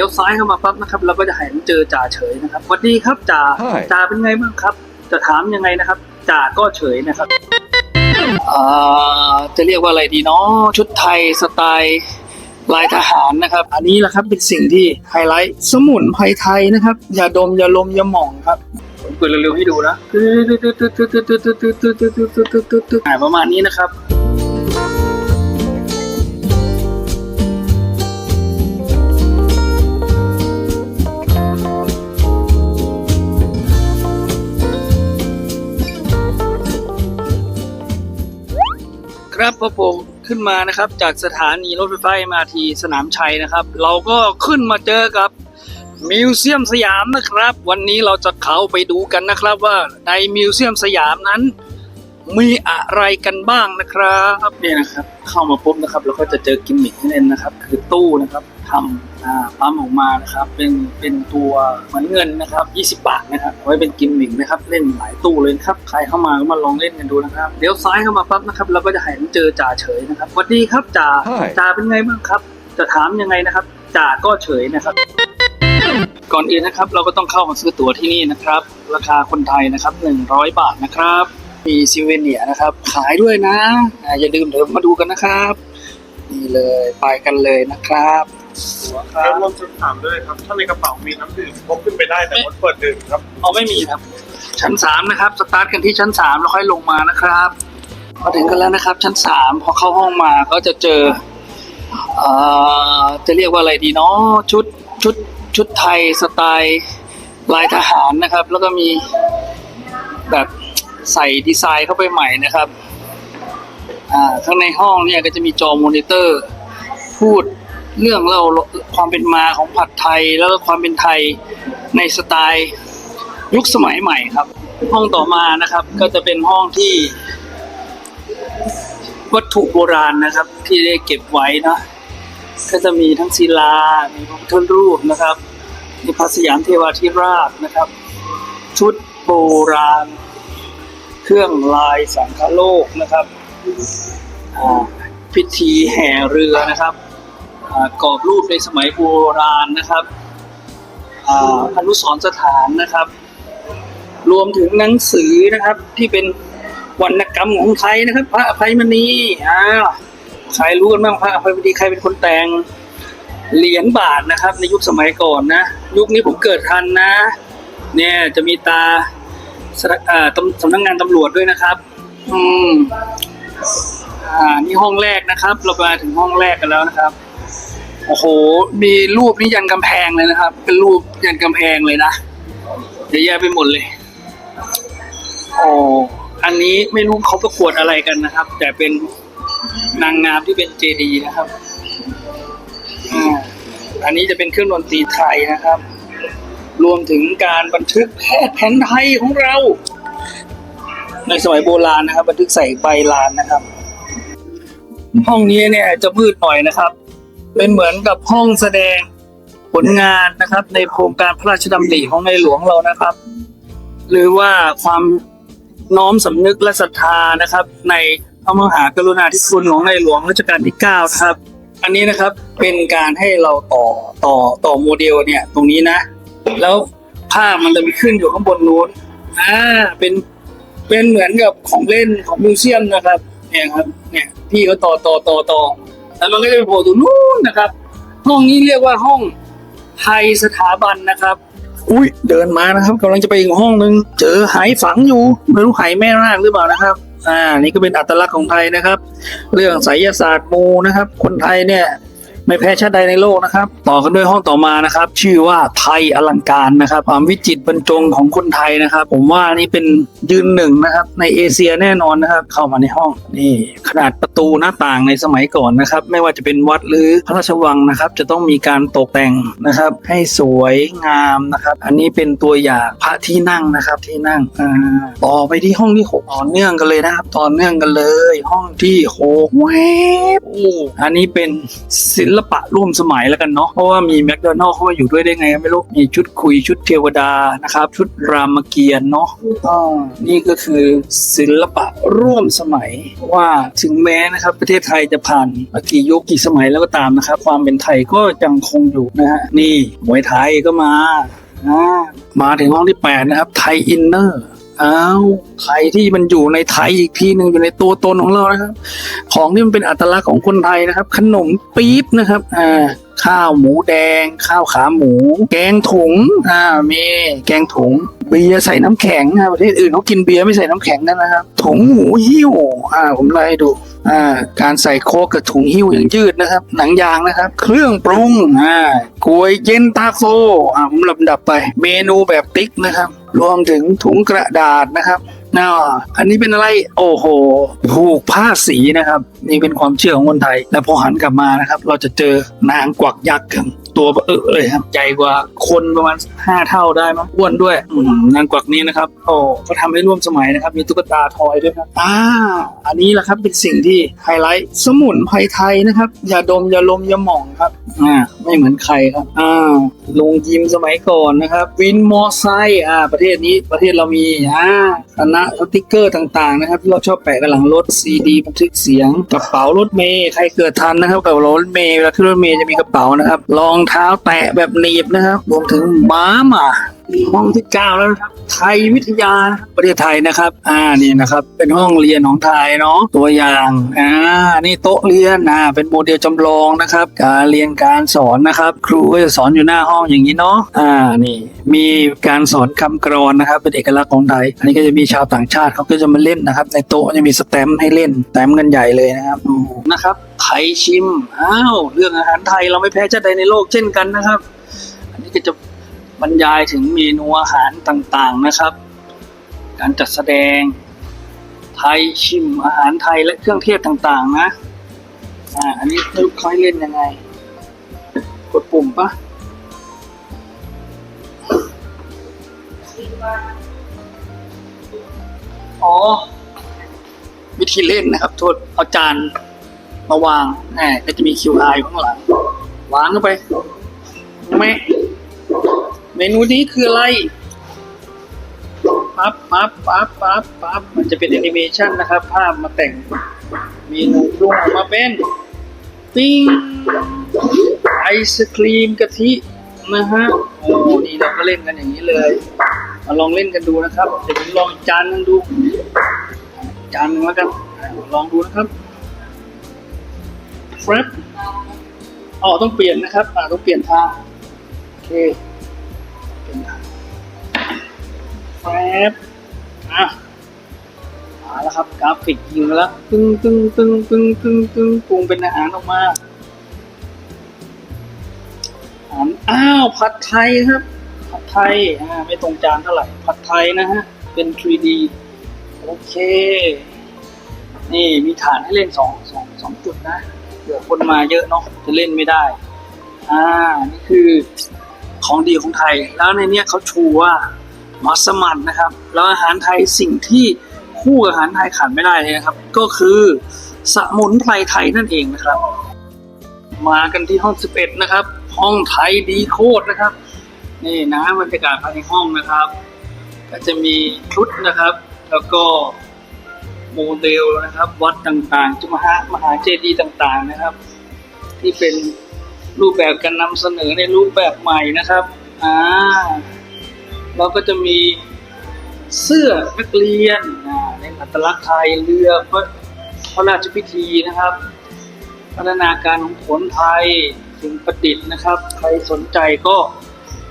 เลี้ยวซ้ายเข้ามาปั๊บนะครับเราก็จะเห็นเจอจ่าเฉยนะครับสวัสดีครับจ่าใช่จ่าเป็นไงบ้างครับ จะถามยังไงนะครับจ่าก็เฉยนะครับอ่าจะเรียกว่าอะไรดีเนาะชุดไทยสไตล์ลายทหารนะครับ อันนี้แหละครับเป็นสิ่งที่ไฮไลท์สมุนไพรไทยนะครับอย่าดมอย่าลมอย่าหม่องครับผมเปิดเร็วๆให้ดูนะอ่าประมาณนี้นะครับ ครับพอผมขึ้นมานะครับ จากสถานีรถไฟฟ้า MRT สนามชัยนะครับ เราก็ขึ้นมาเจอกับมิวเซียมสยามนะครับ วันนี้เราจะเข้าไปดูกันนะครับว่าในมิวเซียมสยามนั้น มีอะไรกันบ้างนะครับเนี่ยนะครับ เข้ามาปุ๊บนะครับเราก็จะเจอกิมมิคให้เล่นนะครับ คือตู้นะครับทำอ่าปั๊มออกมานะครับ เป็นเป็นตัวเหมือนเงินนะครับ20 บาทนะครับเอาไว้เป็นกิมมิคนะครับเล่นหลายตู้เลยนะครับใครเข้ามาก็มาลองเล่นกันดูนะครับเดี๋ยวซ้ายเข้ามาปั๊บนะครับเราก็จะเห็นเจอจ่าเฉยนะครับสวัสดีครับจ่าใช่จ่าเป็นไงบ้างครับ จะถามยังไงนะครับจ่าก็เฉยนะครับก่อนอื่นนะครับเราก็ต้องเข้ามาซื้อตั๋วที่นี่นะครับ ราคาคนไทยนะครับ 100 บาทนะครับ มีซิเวเนียร์นะครับ ขายด้วยนะอ่าอย่าลืมเดี๋ยวมาดูกันนะครับนี่เลยไปกันเลยนะครับตั๋วครัแล้วบรวมชุดถามด้วยครับ ถ้าในกระเป๋ามีน้ำดื่มพกขึ้นไปได้แต่งดเปิดดื่มครับเอาไม่มีครับ ชั้นสามนะครับ สตาร์ทกันที่ชั้นสามแล้วค่อยลงมานะครับมาถึงกันแล้วนะครับ ชั้นสามพอเข้าห้องมาก็จะเจอเอ่อจะเรียกว่าอะไรดีเนาะชุดชุดชุดไทยสไตล์ลายทหารนะครับ แล้วก็มีแบบ ใส่ดีไซน์เข้าไปใหม่นะครับข้างในห้องเนี่ยก็จะมีจอมอนิเตอร์ พูดเรื่องเล่าความเป็นมาของผัดไทยแล้วก็ความเป็นไทยในสไตล์ยุคสมัยใหม่ครับ ห้องต่อมานะครับก็จะเป็นห้องที่ วัตถุโบราณนะครับ ที่ได้เก็บไว้นะก็จะมีทั้งศิลา มีพระพุทธรูปนะครับ มีพระสยามเทวาธิราชนะครับ ชุดโบราณ เครื่องลายสังคโลกนะครับพิธีแห่เรือนะครับกรอบรูปในสมัยโบราณนะครับอานุสรณ์สถานนะครับ รวมถึงหนังสือนะครับที่เป็นวรรณกรรมของไทยนะครับ พระอภัยมณีอ่าใครรู้กันบ้างพระอภัยมณีใครเป็นคนแต่งเหรียญบาทนะครับ ในยุคสมัยก่อนนะ ยุคนี้ผมเกิดทันนะ เนี่ยจะมีตา สำสำนักงานตำรวจด้วยนะครับ อืมอ่านี่ห้องแรกนะครับ เรามาถึงห้องแรกกันแล้วนะครับ โอ้โห มีรูปนี่ยันกำแพงเลยนะครับ เป็นรูปยันกำแพงเลยนะเยอะแยะไปหมดเลยโอ้อันนี้ไม่รู้เขาประกวดอะไรกันนะครับ แต่เป็นนางงามที่เป็นเจดีนะครับอ่าอันนี้จะเป็นเครื่องดนตรีไทยนะครับ รวมถึงการบันทึกแพทย์แผนไทยของเรา ในสมัยโบราณนะครับ บันทึกใส่ใบลานนะครับ ห้องนี้เนี่ยจะมืดหน่อยนะครับ เป็นเหมือนกับห้องแสดงผลงานนะครับ ในโครงการพระราชดำริของในหลวงเรานะครับ หรือว่าความน้อมสำนึกและศรัทธานะครับ ในพระมหากรุณาธิคุณของในหลวงรัชกาลที่ 9 ครับ อันนี้นะครับเป็นการให้เราต่อต่อต่อโมเดลเนี่ยตรงนี้นะ แล้วภาพมันจะมีขึ้นอยู่ข้างบนนู้นอ่าเป็นเป็นเหมือนกับของเล่นของมิวเซียมนะครับ เนี่ยครับ เนี่ยพี่เขาต่อต่อต่อต่อแล้วมันก็จะไปโผล่ตรงนู้นนะครับ ห้องนี้เรียกว่าห้องไทยสถาบันนะครับ อุ้ยเดินมานะครับกำลังจะไปอีกห้องนึง เจอไหฝังอยู่ไม่รู้ไหแม่นาคหรือเปล่านะครับ อ่า นี่ก็เป็นอัตลักษณ์ของไทยนะครับ เรื่องไสยศาสตร์มูนะครับ คนไทยเนี่ย ไม่แพ้ชาติใดในโลกนะครับ ต่อกันด้วยห้องต่อมานะครับ ชื่อว่าไทยอลังการนะครับ ความวิจิตรบรรจงของคนไทยนะครับ ผมว่านี่เป็นยืนหนึ่งนะครับ ในเอเชียแน่นอนนะครับ เข้ามาในห้องนี่ขนาดประตูหน้าต่างในสมัยก่อนนะครับ ไม่ว่าจะเป็นวัดหรือพระราชวังนะครับ จะต้องมีการตกแต่งนะครับ ให้สวยงามนะครับ อันนี้เป็นตัวอย่างพระที่นั่งนะครับที่นั่งต่อไปที่ห้องที่หกต่อเนื่องกันเลยนะครับต่อเนื่องกันเลย ห้องที่หกแวบโอ้อันนี้เป็นศิลลปะร่วมสมัยแล้วกันเนาะเพราะว่ามีแมคโดนัลเข้ามาอยู่ด้วยได้ไง ไม่รู้มีชุดคุยชุดเทวดานะครับ ชุดรามเกียรติ์เนาะนี่ก็คือศิลปะร่วมสมัยว่าถึงแม้นะครับ ประเทศไทยจะผ่านมากี่ยุคกี่สมัยแล้วก็ตามนะครับ ความเป็นไทยก็ยังคงอยู่นะฮะนี่มวยไทยก็มาอ่ามาถึงห้องที่แปดนะครับไทยอินเนอร์ อ้าวไทยที่มันอยู่ในไทยอีกทีหนึ่งอยู่ในตัวตนของเรานะครับ ของที่มันเป็นอัตลักษณ์ของคนไทยนะครับ ขนมปี๊บนะครับอ่าข้าวหมูแดง ข้าวขาหมู แกงถุงอ่ามีแกงถุงเบียร์ใส่น้ำแข็งประเทศอื่นเขากินเบียร์ไม่ใส่น้ำแข็งกันนะครับถุงหมูหิ้วอ่าผมไล่ให้ดูอ่าการใส่โคกกับถุงหิ้วอย่างยืดนะครับ หนังยางนะครับ เครื่องปรุงอ่ากล้วยเย็นตาโฟอ่าผมลำดับไป เมนูแบบติ๊กนะครับ รวมถึงถุงกระดาษนะครับน่าอันนี้เป็นอะไรโอ้โหผูกผ้าสีนะครับ นี่เป็นความเชื่อของคนไทย และพอหันกลับมานะครับ เราจะเจอนางกวักยักษ์ ตัวเบอเออเลยครับใหญ่กว่าคนประมาณห้าเท่าได้มั้งอ้วนด้วยอืมนางกวักนี้นะครับโอ้เขาทำให้ร่วมสมัยนะครับ มีตุ๊กตาทอยด้วยครับอ่าอันนี้แหละครับเป็นสิ่งที่ไฮไลท์สมุนไพรไทยนะครับอย่าดมอย่าลมอย่าหม่องครับอ่าไม่เหมือนใครครับอ่าลงยิมสมัยก่อนนะครับ วินมอไซค์อ่าประเทศนี้ประเทศเรามีอ่าคณะสติกเกอร์ต่างๆนะครับที่เราชอบแปะกันหลังรถซีดีบันทึกเสียงกระเป๋ารถเมย์ใครเกิดทันนะครับกระเป๋ารถเมย์เวลาขึ้นรถเมย์จะมีกระเป๋านะครับรององเท้าแตะแบบหนีบนะครับรวมถึงม้าหมา ห้องที่เก้าแล้วครับไทยวิทยาประเทศไทยนะครับ อ่านี่นะครับ เป็นห้องเรียนของไทยเนาะตัวอย่างอ่านี่โต๊ะเรียนอ่าเป็นโมเดลจำลองนะครับ การเรียนการสอนนะครับ ครูก็จะสอนอยู่หน้าห้องอย่างนี้เนาะอ่านี่มีการสอนคำกรอนนะครับ เป็นเอกลักษณ์ของไทย อันนี้ก็จะมีชาวต่างชาติเขาก็จะมาเล่นนะครับ ในโต๊ะจะมีสแตมป์ให้เล่นสแตมกันใหญ่เลยนะครับนะครับไทยชิมอ้าวเรื่องอาหารไทยเราไม่แพ้ชาติใดในโลกเช่นกันนะครับ อันนี้ก็จะ บรรยายถึงเมนูอาหารต่างๆนะครับ การจัดแสดง ไทยชิมอาหารไทยและเครื่องเทศต่างๆนะ อ่า อันนี้ไม่รู้เขาให้เล่นยังไง กดปุ่มปะอ๋อ วิธีเล่นนะครับ โทษ เอาจานมาวางแหมก็จะมี QR อยู่ข้างหลัง วางเข้าไป แม่ เมนูนี้คืออะไรปั๊บปั๊บปั๊บปั๊บปั๊บมันจะเป็นแอนิเมชันนะครับ ภาพมาแต่งเมนูปรุงออกมาเป็นปิ้งไอศครีมกะทินะฮะโอ้นี่เราก็เล่นกันอย่างนี้เลยมาลองเล่นกันดูนะครับเดี๋ยวผมลองจานนึงดู จานนึงแล้วกันลองดูนะครับแฟรบอ๋อต้องเปลี่ยนนะครับอ่าต้องเปลี่ยนทางโอเค แฟบอะมาแล้วครับกราฟิกยิงแล้วตึ้งตึ้งตึ้งตึ้งตึ้งตึ้งปรุงเป็นอาหารออกมาอาหารอ้าวผัดไทยครับ ผัดไทยอ่าไม่ตรงจานเท่าไหร่ผัดไทยนะฮะเป็น 3D โอเค นี่มีฐานให้เล่นสองสองสองจุดนะเผื่อคนมาเยอะเนาะจะเล่นไม่ได้ อ่า นี่คือของดีของไทย แล้วในเนี้ยเขาชูว่า มัสมั่นนะครับ แล้วอาหารไทยสิ่งที่คู่กับอาหารไทยขาดไม่ได้เลยนะครับ ก็คือสมุนไพรไทยนั่นเองนะครับ มากันที่ห้อง 11 นะครับ ห้องไทยดีโคตรนะครับนี่นะบรรยากาศภายในห้องนะครับ ก็จะมีชุดนะครับ แล้วก็โมเดลนะครับ วัดต่างๆจุมหามหาเจดีย์ต่างๆนะครับ ที่เป็นรูปแบบการนำเสนอในรูปแบบใหม่นะครับอ่า เราก็จะมีเสื้อนักเรียนในอัตลักษณ์ไทยเรือพระพระราชพิธีนะครับ พัฒนาการของผลไทยถึงประดิษฐ์นะครับ ใครสนใจก็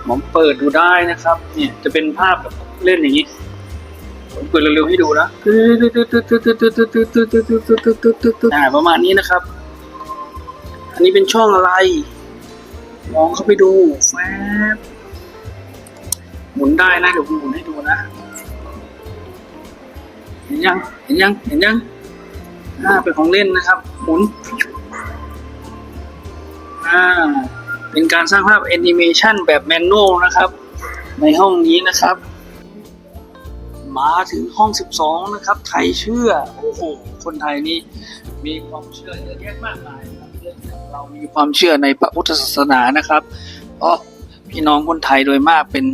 ผมเปิดดูได้นะครับ เนี่ยจะเป็นภาพแบบเล่นอย่างนี้ผมเปิดเร็วๆให้ดูนะอ่าประมาณนี้นะครับ อันนี้เป็นช่องอะไร มองเข้าไปดูแฟบ หมุนได้นะเดี๋ยวผมหมุนให้ดูนะ เห็นยัง เห็นยัง เห็นยังอ่าเป็นของเล่นนะครับ หมุนอ่าเป็นการสร้างภาพแอนิเมชันแบบแมนนวลนะครับ ในห้องนี้นะครับ มาถึงห้อง 12 นะครับ ไทยเชื่อ โอ้โห คนไทยนี่มีความเชื่อเยอะแยะมากมายครับเรื่องเรามีความเชื่อในพระพุทธศาสนานะครับเพราะพี่น้องคนไทยโดยมากเป็น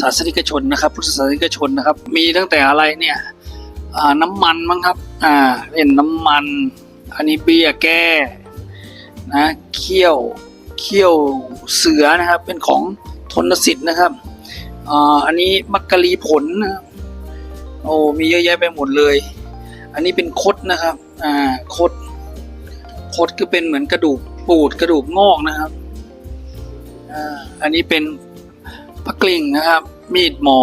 ศาสนิกชนนะครับ พุทธศาสนิกชนนะครับ มีตั้งแต่อะไรเนี่ยน้ำมันมั้งครับอ่าเล่นน้ำมัน อันนี้เบี้ยแก้นะเขี้ยวเขี้ยวเสือนะครับ เป็นของทนสิทธิ์นะครับอ่าอันนี้มักกะลีผลนะโอ้มีเยอะแยะไปหมดเลย อันนี้เป็นคดนะครับอ่าคดคดก็เป็นเหมือนกระดูกปูดกระดูกงอกนะครับอ่าอันนี้เป็น พระกลิ่งนะครับ มีดหมอ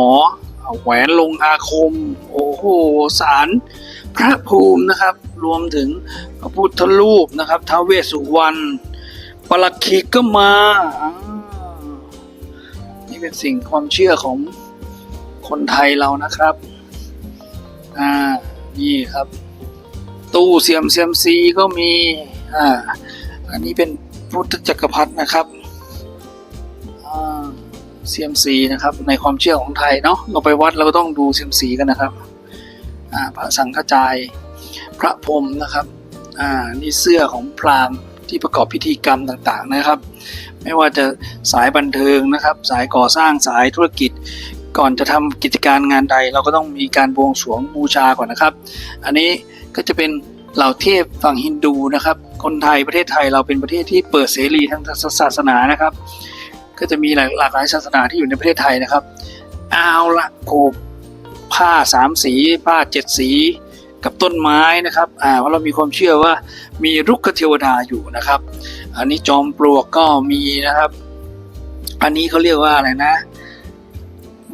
แหวนลงอาคม โอ้โหสารพระภูมินะครับ รวมถึงพระพุทธรูปนะครับท้าวเวสสุวรรณปลักขิกก็มา นี่เป็นสิ่งความเชื่อของคนไทยเรานะครับ อ่า นี่ครับ ตู้เสียมเสียมซีก็มี อ่า อันนี้เป็นพุทธจักรพรรดินะครับ เซียมซีนะครับ ในความเชื่อของไทยเนาะเราไปวัดเราก็ต้องดูเซียมซีกันนะครับพระสังฆจาย พระพรมนะครับนี่เสื้อของพราหมณ์ที่ประกอบพิธีกรรมต่างๆนะครับ ไม่ว่าจะสายบันเทิงนะครับ สายก่อสร้างสายธุรกิจก่อนจะทำกิจการงานใด เราก็ต้องมีการบวงสรวงบูชาก่อนนะครับ อันนี้ก็จะเป็นเหล่าเทพฝั่งฮินดูนะครับ คนไทยประเทศไทยเราเป็นประเทศที่เปิดเสรีทางศาสนานะครับ ก็จะมีหลากหลากหลายศาสนาที่อยู่ในประเทศไทยนะครับ เอาละผูกผ้าสามสีผ้าเจ็ดสีกับต้นไม้นะครับอ่าเพราะเรามีความเชื่อว่ามีรุกขเทวดาอยู่นะครับ อันนี้จอมปลวกก็มีนะครับ อันนี้เขาเรียกว่าอะไรนะ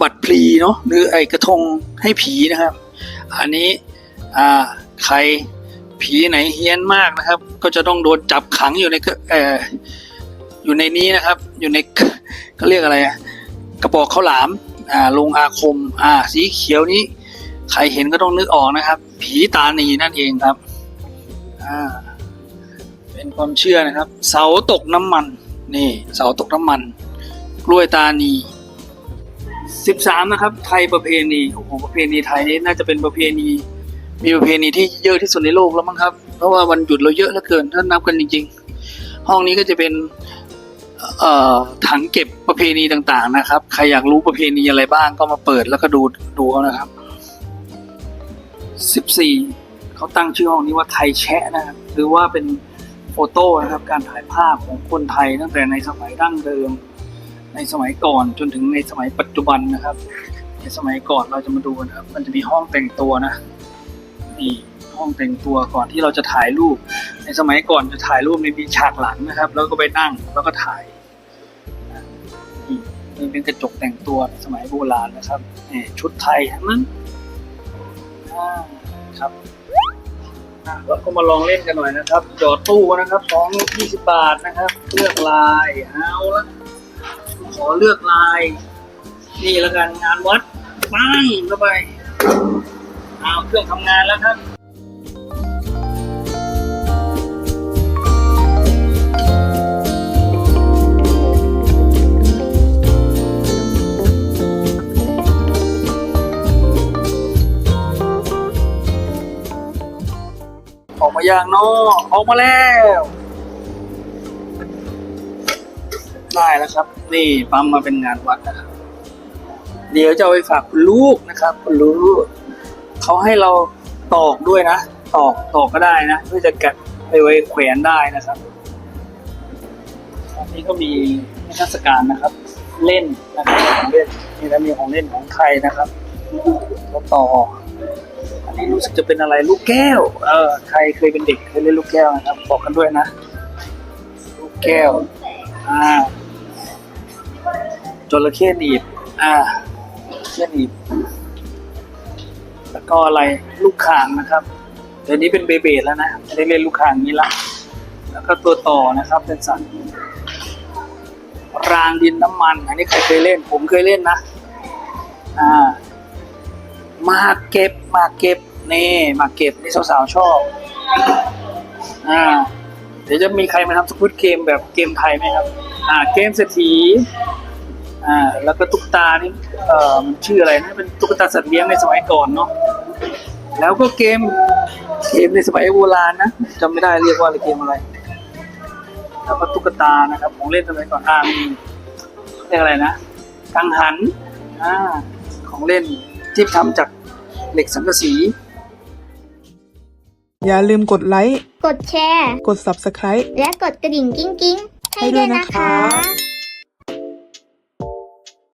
บัตรพลีเนาะหรือไอ้กระทงให้ผีนะครับ อันนี้อ่าใครผีไหนเฮี้ยนมากนะครับ ก็จะต้องโดนจับขังอยู่ในเอ่อ อยู่ในนี้นะครับ อยู่ในเขาเรียกอะไรอะกระบอกข้าวหลามอ่าลงอาคม อ่า สีเขียวนี้ ใครเห็นก็ต้องนึกออกนะครับ ผีตาหนีนั่นเองครับอ่าเป็นความเชื่อนะครับ เสาตกน้ำมัน นี่เสาตกน้ำมัน กล้วยตานีสิบสามนะครับ ไทยประเพณีโอ้โหประเพณีไทยนี่น่าจะเป็นประเพณีมีประเพณีที่เยอะที่สุดในโลกแล้วมั้งครับ เพราะว่าวันหยุดเราเยอะเหลือเกินถ้านับกันจริง ๆ ห้องนี้ก็จะเป็น ถังเก็บประเพณีต่างๆนะครับ ใครอยากรู้ประเพณีอะไรบ้างก็มาเปิดแล้วก็ดูดูเอานะครับสิบสี่เขาตั้งชื่อห้องนี้ว่าไทยแชะนะครับ หรือว่าเป็นโฟโต้นะครับ การถ่ายภาพของคนไทยตั้งแต่ในสมัยดั้งเดิม ในสมัยก่อนจนถึงในสมัยปัจจุบันนะครับ ในสมัยก่อนเราจะมาดูนะครับ มันจะมีห้องแต่งตัวนะนี่ ห้องแต่งตัวก่อนที่เราจะถ่ายรูป ในสมัยก่อนจะถ่ายรูปในมีฉากหลังนะครับ แล้วก็ไปนั่งแล้วก็ถ่ายนี่เป็นกระจกแต่งตัวในสมัยโบราณนะครับนี่ชุดไทยทั้งนั้นครับแล้วก็มาลองเล่นกันหน่อยนะครับจอดตู้นะครับสองยี่สิบบาทนะครับ เลือกลายเอาละขอเลือกลาย นี่แล้วกันงานวัดปั้งเข้าไปเอาเครื่องทำงานแล้วครับ อย่างนอออกมาแล้ว ได้แล้วครับ นี่ปั๊มมาเป็นงานวัดนะครับเดี๋ยวจะเอาไปฝากคุณลูกนะครับ คุณลูกเขาให้เราตอกด้วยนะ ตอกตอกก็ได้นะเพื่อจะแกะไปไว้แขวนได้นะครับอันนี้ก็มีนิทรรศการนะครับ เล่นนะครับของเล่นนี่แล้วมีของเล่นของไทยนะครับแล้วต่อ อันนี้รู้สึกจะเป็นอะไรลูกแก้ว เออ ใครเคยเป็นเด็กเคยเล่นลูกแก้วนะครับบอกกันด้วยนะ ลูกแก้ว อ่าจระเข้หนีบ อ่าจระเข้หนีบแล้วก็อะไรลูกข่างนะครับเดี๋ยวนี้เป็นเบเบดแล้วนะไม่ได้เล่นลูกข่างนี้ละแล้วก็ตัวต่อนะครับ เป็นสัตว์รางดินน้ำมัน อันนี้ใครเคยเล่น ผมเคยเล่นนะ อ่า มาเก็บมาเก็บนี่มาเก็บนี่สาวๆชอบอ่าเดี๋ยวจะมีใครมาทำสควิตเกมแบบเกมไทยไหมครับ อ่า เกมเศรษฐีอ่าแล้วก็ตุ๊กตานี่เอ่อมันชื่ออะไรนะเป็นตุ๊กตาสัตว์เลี้ยงในสมัยก่อนเนาะแล้วก็เกมเกมในสมัยโบราณนะจำไม่ได้เรียกว่าอะไรเกมอะไร แล้วก็ตุ๊กตานะครับของเล่นสมัยก่อนอ่ามีเรียกอะไรนะกังหันอ่าของเล่นที่ทำจาก เหล็กสังกะสี อย่าลืมกดไลค์ กดแชร์ กด Subscribe และกดกระดิ่งกิ้งกิ้งๆ ให้ด้วยนะคะ